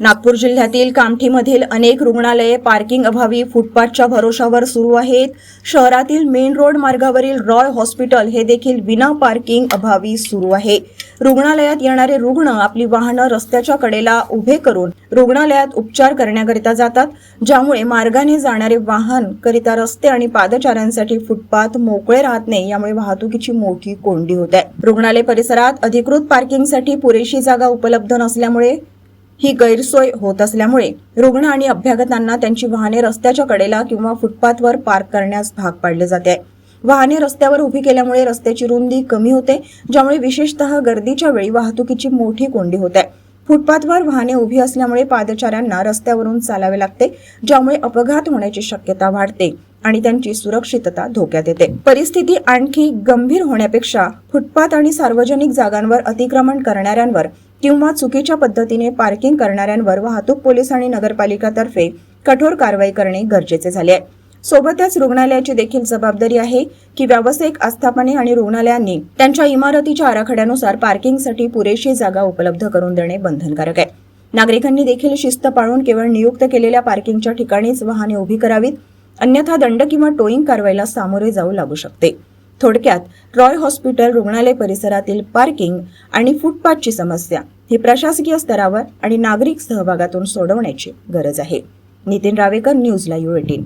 नागपूर जिल्ह्यातील कामठीमधील अनेक रुग्णालये पार्किंग अभावी फुटपाथच्या भरोशावर सुरू आहेत. शहरातील मेन रोड मार्गावरील रॉय हॉस्पिटल हे देखील विना पार्किंग अभावी सुरू आहे. रुग्णालयात येणारे रुग्ण आपली वाहनं रस्त्याच्या कडेला उभे करून रुग्णालयात उपचार करण्याकरिता जातात ज्यामुळे मार्गाने जाणारे वाहन करिता रस्ते आणि पादचाऱ्यांसाठी फुटपाथ मोकळे राहत नाही यामुळे वाहतुकीची मोठी कोंडी होत आहे. रुग्णालय परिसरात अधिकृत पार्किंगसाठी पुरेशी जागा उपलब्ध नसल्यामुळे ही गैरसोय होत असल्यामुळे रुग्ण आणि अभ्यागतांना त्यांची वाहने रस्त्याच्या कडेला किंवा फुटपाथवर पार्क करण्यास भाग पाडले जाते. वाहने रस्त्यावर उभी केल्यामुळे रस्त्याची रुंदी कमी होते ज्यामुळे विशेषतः गर्दीच्या वेळी वाहतुकीची मोठी कोंडी होते. फुटपाथवर वाहने उभी असल्यामुळे पादचाऱ्यांना रस्त्यावरून चालावे लागते ज्यामुळे अपघात होण्याची शक्यता वाढते आणि त्यांची सुरक्षितता धोक्यात येते. परिस्थिती आणखी गंभीर होण्यापेक्षा फुटपाथ आणि सार्वजनिक जागांवर अतिक्रमण करणाऱ्यांवर किंवा चुकीच्या पद्धतीने पार्किंग करणाऱ्यांवर वाहतूक पोलीस आणि नगरपालिकातर्फे कठोर कारवाई करणे गरजेचे झाले आहे. सोबतच रुग्णालयाची देखील जबाबदारी आहे की व्यावसायिक आस्थापने आणि रुग्णालयांनी त्यांच्या इमारतीच्या आराखड्यानुसार पार्किंगसाठी पुरेशी जागा उपलब्ध करून देणे बंधनकारक आहे. नागरिकांनी देखील शिस्त पाळून केवळ नियुक्त केलेल्या पार्किंगच्या ठिकाणीच वाहने उभी करावीत अन्यथा दंड किंवा टोईंग कारवाईला सामोरे जाऊ लागू शकते. थोडक्यात रॉय हॉस्पिटल रुग्णालय परिसरातील पार्किंग आणि फुटपाथची समस्या ही प्रशासकीय स्तरावर आणि नागरिक सहभागातून सोडवण्याची गरज आहे. नितीन रावेकर न्यूजला यू एटीन